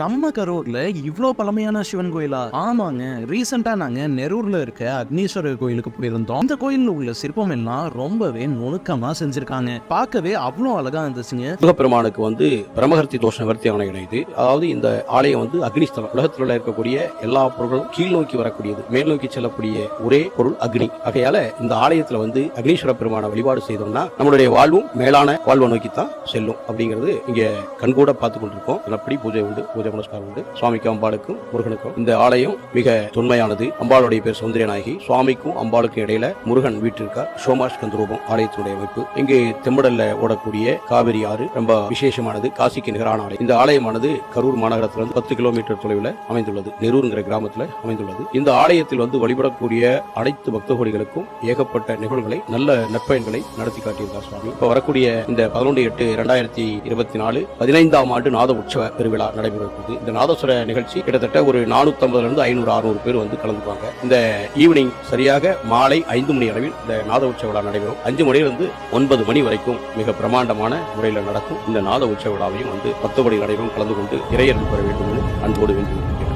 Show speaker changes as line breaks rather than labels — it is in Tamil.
நம்ம கரூர்ல இவ்வளோ பழமையான சிவன் கோயிலா? ஆமாங்க. ரீசெண்டா நாங்க நெரூர்ல இருக்க அக்னீஸ்வரர் கோயிலுக்கு போயிருந்தோம். இந்த கோயில்ல உள்ள சிற்பம் எல்லாம் ரொம்பவே நுணுக்கமா செஞ்சிருக்காங்க. பார்க்கவே அவ்வளோ அழகா இருந்துச்சுங்க.
சிவபெருமானுக்கு வந்து பிரமகர்த்தி தோஷ நிவர்த்தி ஆணையம் இணையுது அதாவது இந்த ஆலயம் வந்து அக்னிஸ்தலம் உலகத்தில் இருக்கக்கூடிய எல்லா பொருட்களும் கீழ் நோக்கி வரக்கூடியது மேல் நோக்கி செல்லக்கூடிய ஒரே பொருள் அக்னி. ஆகையால இந்த ஆலயத்துல வந்து அக்னீஸ்வர பெருமான வழிபாடு செய்தோம்னா நம்மளுடைய வாழ்வும் மேலான வாழ்வை நோக்கி தான் செல்லும் அப்படிங்கிறது இங்க கண்கூட பார்த்து கொண்டிருக்கோம். அப்படி பூஜை உண்டு. பூஜை புனஸ்காரம் உண்டு சுவாமிக்கும் அம்பாளுக்கும் முருகனுக்கும் இந்த ஆலயம் மிக தொன்மையானது. அம்பாளுடைய பேர் சௌந்தரியநாயகி. சுவாமிக்கும் அம்பாளுக்கும் இடையில முருகன் வீட்டிற்கார் சோமாஷ்கந்த ரூபம் ஆலயத்தினுடைய அமைப்பு. இங்கு தெம்படல்ல ஓடக்கூடிய காவிரி ஆறு ரொம்ப விசேஷமானது. காசிக்கு நிகரான ஆலயம். இந்த ஆலயமானது கரூர் மாநகரத்திலிருந்து பத்து கிலோமீட்டர் தொலைவில் அமைந்துள்ளது. நெரூருங்கிற கிராமத்தில் அமைந்துள்ளது. இந்த ஆலயத்தில் வந்து வழிபடக்கூடிய அனைத்து பக்தகோடிகளுக்கும் ஏகப்பட்ட நிகழ்வுகளை நல்ல நற்பயன்களை நடத்தி காட்டியிருக்கார் சுவாமி. இப்ப வரக்கூடிய இந்த பதினொன்று எட்டு இரண்டாயிரத்தி இருபத்தி நாலு பதினைந்தாம் ஆண்டு நாத உற்சவ பெருவிழா நடைபெறுகிறது இந்த நாதஸ்வர நிகழ்ச்சி கிட்டத்தட்ட ஒரு நானூத்தி இருந்து ஐநூறு அறுநூறு பேர் வந்து கலந்துக்குவாங்க. இந்த ஈவினிங் சரியாக மாலை ஐந்து மணி அளவில் இந்த நாத உற்சவ விழா நடைபெறும். அஞ்சு மணியிலிருந்து ஒன்பது மணி வரைக்கும் மிக பிரமாண்டமான முறையில் நடக்கும். இந்த நாத உற்சவ விழாவையும் வந்து பத்து மணி நடைபெறும். கலந்து கொண்டு இறையர்கள் பெற வேண்டும் என்று அன்போடு வேண்டும்